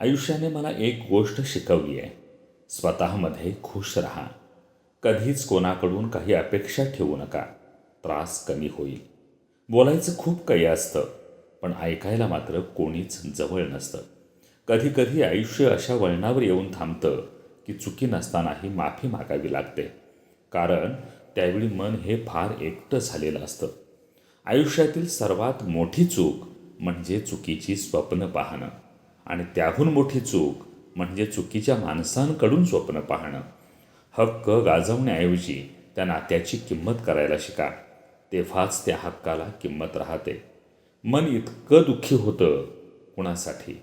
आयुष्याने मला एक गोष्ट शिकवली आहे. स्वतःमध्ये खुश राहा. कधीच कोणाकडून काही अपेक्षा ठेवू नका. त्रास कमी होईल. बोलायचं खूप काही असतं पण ऐकायला मात्र कोणीच जवळ नसतं. कधीकधी आयुष्य अशा वळणावर येऊन थांबतं की चुकी नसतानाही माफी मागावी लागते. कारण त्यावेळी मन हे फार एकटं झालेलं असतं. आयुष्यातील सर्वात मोठी चूक म्हणजे चुकीची स्वप्न पाहणं. आणि त्याहून मोठी चूक म्हणजे चुकीच्या माणसांकडून स्वप्न पाहणं. हक्क गाजवण्याऐवजी त्या नात्याची किंमत करायला शिका. तेव्हाच त्या हक्काला किंमत राहते. मन इतकं दुःखी होतं कुणासाठी?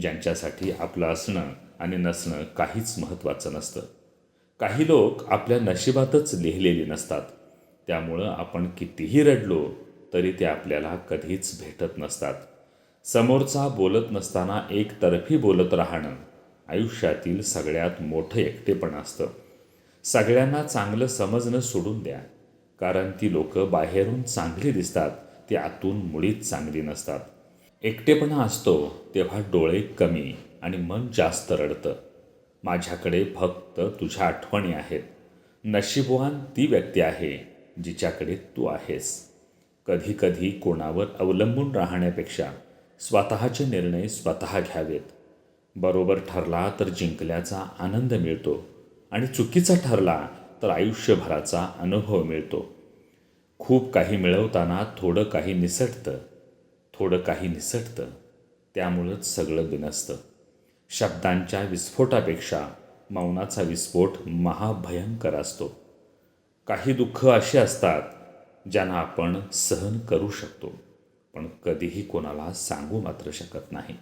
ज्यांच्यासाठी आपलं असणं आणि नसणं काहीच महत्त्वाचं नसतं. काही लोक आपल्या नशिबातच लिहिलेली नसतात. त्यामुळं आपण कितीही रडलो तरी ते आपल्याला कधीच भेटत नसतात. समोरचा बोलत नसताना एकतर्फी बोलत राहणं आयुष्यातील सगळ्यात मोठं एकटेपण असतं. सगळ्यांना चांगलं समजणं सोडून द्या. कारण ती लोकं बाहेरून चांगली दिसतात ती आतून मुळीच चांगली नसतात. एकटेपणा असतो तेव्हा डोळे कमी आणि मन जास्त रडतं. माझ्याकडे फक्त तुझ्या आठवणी आहेत. नशीबवान ती व्यक्ती आहे जिच्याकडे तू आहेस. कधीकधी कोणावर अवलंबून राहण्यापेक्षा स्वतःचे निर्णय स्वतः घ्यावेत. बरोबर ठरला तर जिंकल्याचा आनंद मिळतो आणि चुकीचा ठरला तर आयुष्यभराचा अनुभव मिळतो. खूप काही मिळवताना थोडं काही निसटतं. थोडं काही निसटतं. त्यामुळंच सगळं बिनसतं. शब्दांच्या विस्फोटापेक्षा मौनाचा विस्फोट महाभयंकर असतो. काही दुःख अशी असतात ज्यांना आपण सहन करू शकतो. पण कधीही कोणाला सांगू मात्र शकत नाही.